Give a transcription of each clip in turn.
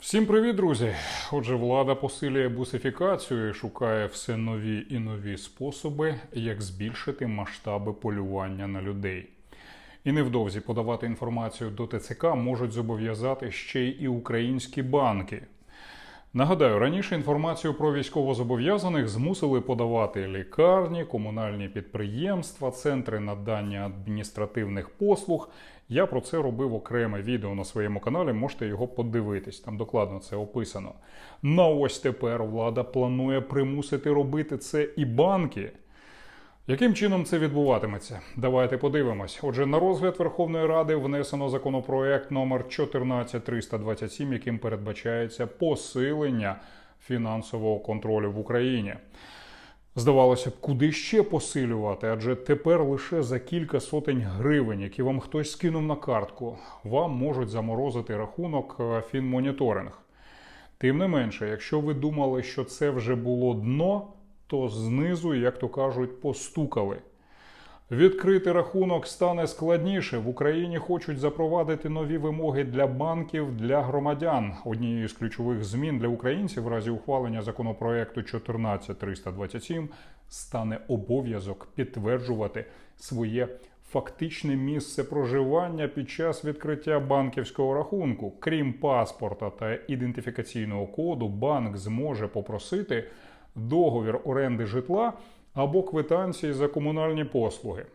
Всім привіт, друзі! Отже, влада посилює бусифікацію і шукає все нові і нові способи, як збільшити масштаби полювання на людей. І невдовзі подавати інформацію до ТЦК можуть зобов'язати ще й і українські банки. Нагадаю, раніше інформацію про військовозобов'язаних змусили подавати лікарні, комунальні підприємства, центри надання адміністративних послуг. Я про це робив окреме відео на своєму каналі. Можете його подивитись. Там докладно це описано. На ось тепер влада планує примусити робити це і банки. Яким чином це відбуватиметься? Давайте подивимось. Отже, на розгляд Верховної Ради внесено законопроект номер 14327, яким передбачається посилення фінансового контролю в Україні. Здавалося б, куди ще посилювати? Адже тепер лише за кілька сотень гривень, які вам хтось скинув на картку, вам можуть заморозити рахунок е, фінмоніторинг. Тим не менше, якщо ви думали, що це вже було дно, то знизу, як то кажуть, постукали. Відкрити рахунок стане складніше. В Україні хочуть запровадити нові вимоги для банків для громадян. Однією з ключових змін для українців в разі ухвалення законопроекту 14327 стане обов'язок підтверджувати своє фактичне місце проживання під час відкриття банківського рахунку. Крім паспорта та ідентифікаційного коду, банк зможе попросити договір оренди житла або квитанції за комунальні послуги.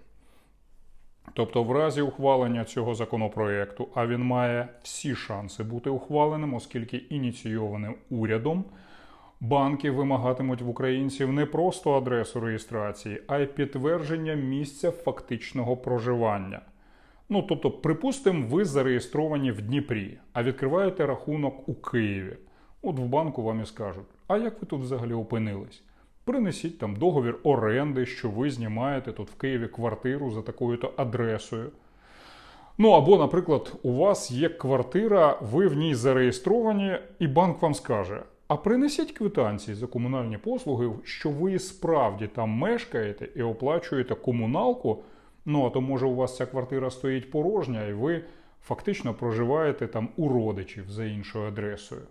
Тобто, в разі ухвалення цього законопроекту, а він має всі шанси бути ухваленим, оскільки ініційованим урядом, банки вимагатимуть в українців не просто адресу реєстрації, а й підтвердження місця фактичного проживання. Ну, тобто, припустимо, ви зареєстровані в Дніпрі, а відкриваєте рахунок у Києві. От в банку вам і скажуть, а як ви тут взагалі опинились? Принесіть там договір оренди, що ви знімаєте тут в Києві квартиру за такою-то адресою. Ну або, наприклад, у вас є квартира, ви в ній зареєстровані, і банк вам скаже: а принесіть квитанції за комунальні послуги, що ви справді там мешкаєте і оплачуєте комуналку. Ну а то може у вас ця квартира стоїть порожня, і ви фактично проживаєте там у родичів за іншою адресою.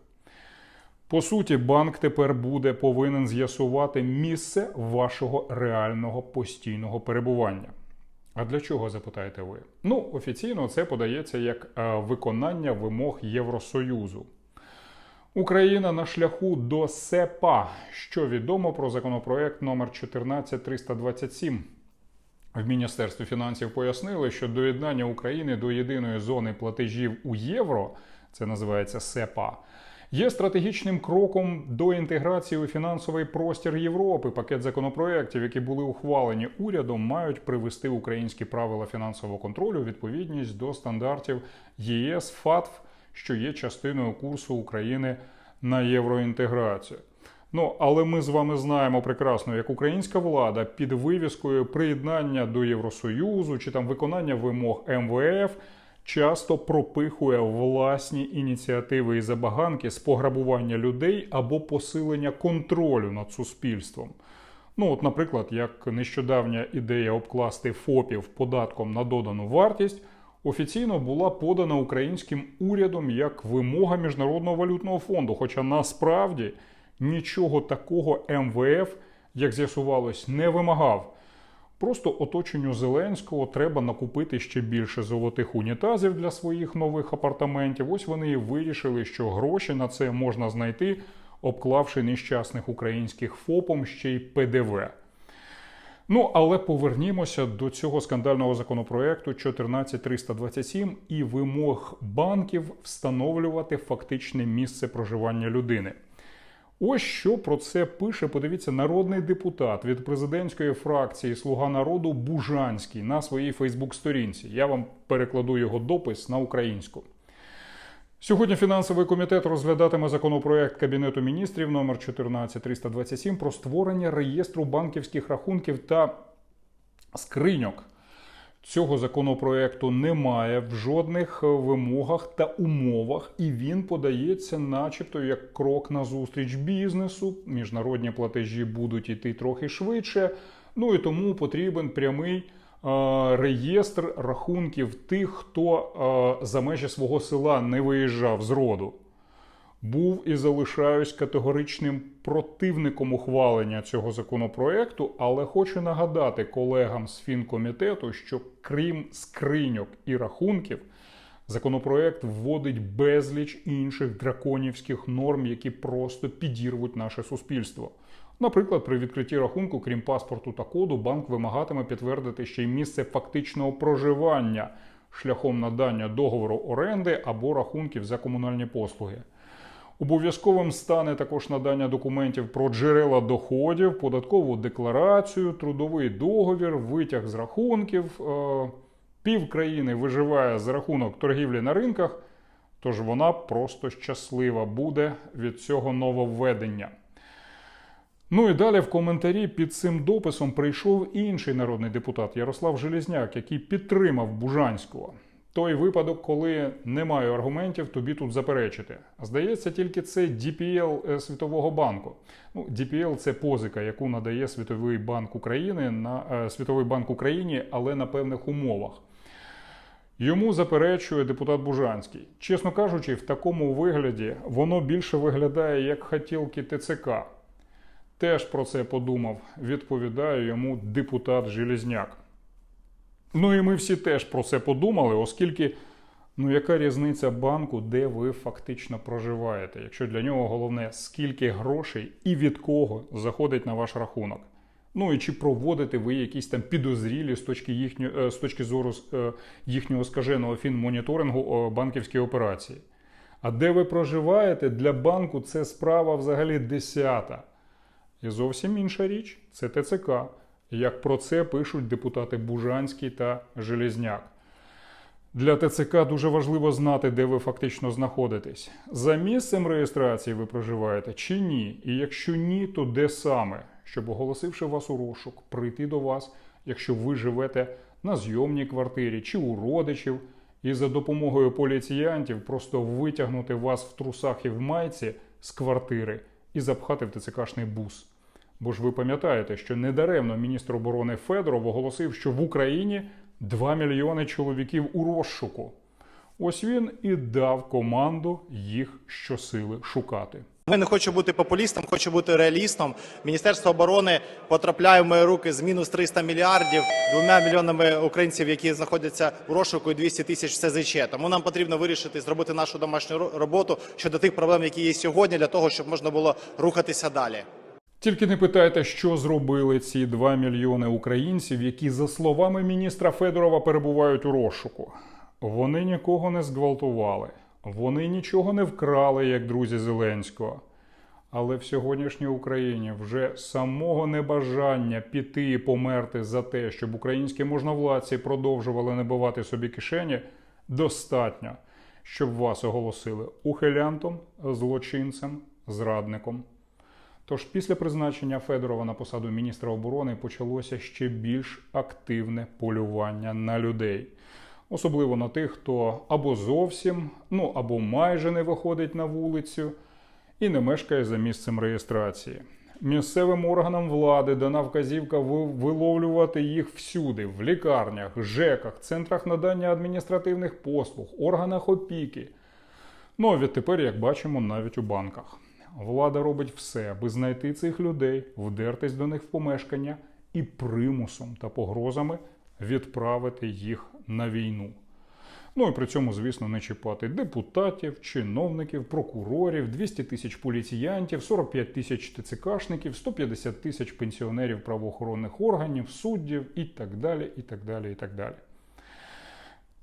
По суті, банк тепер буде повинен з'ясувати місце вашого реального постійного перебування. А для чого запитаєте ви? Ну, офіційно це подається як е, виконання вимог Євросоюзу. Україна на шляху до СЕПА, що відомо про законопроект номер 14327. В Міністерстві фінансів пояснили, що доєднання України до єдиної зони платежів у євро, це називається СЕПА, є стратегічним кроком до інтеграції у фінансовий простір Європи. Пакет законопроєктів, які були ухвалені урядом, мають привести українські правила фінансового контролю відповідність до стандартів ЄС ФАТФ, що є частиною курсу України на євроінтеграцію. Ну, але ми з вами знаємо прекрасно, як українська влада під вивіскою приєднання до Євросоюзу чи там виконання вимог МВФ часто пропихує власні ініціативи і забаганки з пограбування людей або посилення контролю над суспільством. Ну, от, наприклад, як нещодавня ідея обкласти ФОПів податком на додану вартість офіційно була подана українським урядом як вимога Міжнародного валютного фонду. Хоча насправді нічого такого МВФ, як з'ясувалось, не вимагав. Просто оточенню Зеленського треба накупити ще більше золотих унітазів для своїх нових апартаментів. Ось вони і вирішили, що гроші на це можна знайти, обклавши нещасних українських ФОПом ще й ПДВ. Ну, але повернімося до цього скандального законопроекту 14327 і вимог банків встановлювати фактичне місце проживання людини. Ось що про це пише. Подивіться, народний депутат від президентської фракції Слуга народу Бужанський на своїй Фейсбук-сторінці. Я вам перекладу його допис на українську. Сьогодні фінансовий комітет розглядатиме законопроект Кабінету міністрів номер 14327 про створення реєстру банківських рахунків та скриньок. Цього законопроекту немає в жодних вимогах та умовах, і він подається, начебто, як крок на зустріч бізнесу. Міжнародні платежі будуть іти трохи швидше. Ну і тому потрібен прямий е, реєстр рахунків тих, хто е, за межі свого села не виїжджав з роду. Був і залишаюсь категоричним противником ухвалення цього законопроекту, але хочу нагадати колегам з фінкомітету, що крім скриньок і рахунків, законопроект вводить безліч інших драконівських норм, які просто підірвуть наше суспільство. Наприклад, при відкритті рахунку, крім паспорту та коду, банк вимагатиме підтвердити ще й місце фактичного проживання шляхом надання договору оренди або рахунків за комунальні послуги. Обов'язковим стане також надання документів про джерела доходів, податкову декларацію, трудовий договір, витяг з рахунків. Е, Пів країни виживає за рахунок торгівлі на ринках, тож вона просто щаслива буде від цього нововведення. Ну і далі в коментарі під цим дописом прийшов інший народний депутат Ярослав Желізняк, який підтримав Бужанського. Той випадок, коли немає аргументів, тобі тут заперечити. Здається, тільки це DPL е, Світового банку. Ну, DPL – це позика, яку надає Світовий банк України на е, Світовий банк Україні, але на певних умовах. Йому заперечує депутат Бужанський. Чесно кажучи, в такому вигляді воно більше виглядає як хотілки ТЦК. Теж про це подумав, відповідає йому депутат Желізняк. Ну і ми всі теж про це подумали, оскільки ну яка різниця банку, де ви фактично проживаєте, якщо для нього головне, скільки грошей і від кого заходить на ваш рахунок. Ну і чи проводите ви якісь там підозрілі з точки їхньої з точки зору е, їхнього скаженого фінмоніторингу е, банківські операції? А де ви проживаєте для банку це справа взагалі десята. І зовсім інша річ це ТЦК. Як про це пишуть депутати Бужанський та Желізняк. Для ТЦК дуже важливо знати, де ви фактично знаходитесь. За місцем реєстрації ви проживаєте чи ні? І якщо ні, то де саме? Щоб, оголосивши вас у розшук, прийти до вас, якщо ви живете на зйомній квартирі чи у родичів, і за допомогою поліціянтів просто витягнути вас в трусах і в майці з квартири і запхати в ТЦКшний бус. Бо ж ви пам'ятаєте, що недаремно міністр оборони Федоров оголосив, що в Україні 2 мільйони чоловіків у розшуку. Ось він і дав команду їх щосили шукати. Ми не хочу бути популістом, хочу бути реалістом. Міністерство оборони потрапляє в мої руки з мінус 300 мільярдів двома мільйонами українців, які знаходяться в розшуку, і 200 тисяч СЗЧ. Тому нам потрібно вирішити зробити нашу домашню роботу щодо тих проблем, які є сьогодні, для того, щоб можна було рухатися далі. Тільки не питайте, що зробили ці 2 мільйони українців, які, за словами міністра Федорова, перебувають у розшуку. Вони нікого не зґвалтували, вони нічого не вкрали, як друзі Зеленського. Але в сьогоднішній Україні вже самого небажання піти і померти за те, щоб українські можновладці продовжували набивати собі кишені, достатньо, щоб вас оголосили ухилянтом, злочинцем, зрадником. Тож після призначення Федорова на посаду міністра оборони почалося ще більш активне полювання на людей, особливо на тих, хто або зовсім, ну або майже не виходить на вулицю і не мешкає за місцем реєстрації. Місцевим органам влади дана вказівка виловлювати їх всюди: в лікарнях, ЖЕКах, центрах надання адміністративних послуг, органах опіки. Ну а відтепер, як бачимо, навіть у банках. Влада робить все, аби знайти цих людей, вдертись до них в помешкання і примусом та погрозами відправити їх на війну. Ну і при цьому, звісно, не чіпати депутатів, чиновників, прокурорів, 200 тисяч поліціянтів, 45 тисяч ТЦКшників, 150 тисяч пенсіонерів правоохоронних органів, суддів і так далі, і так далі, і так далі.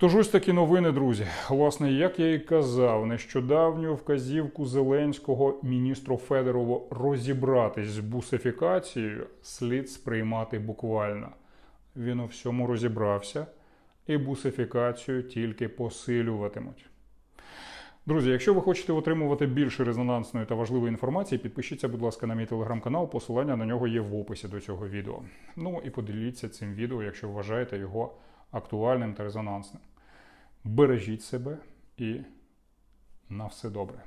Тож ось такі новини, друзі. Власне, як я і казав, нещодавню вказівку Зеленського міністру Федорову розібратись з бусифікацією слід сприймати буквально. Він у всьому розібрався, і бусифікацію тільки посилюватимуть. Друзі, якщо ви хочете отримувати більше резонансної та важливої інформації, підпишіться, будь ласка, на мій телеграм-канал. Посилання на нього є в описі до цього відео. Ну і поділіться цим відео, якщо вважаєте його актуальним та резонансним. Бережіть себе і на все добре.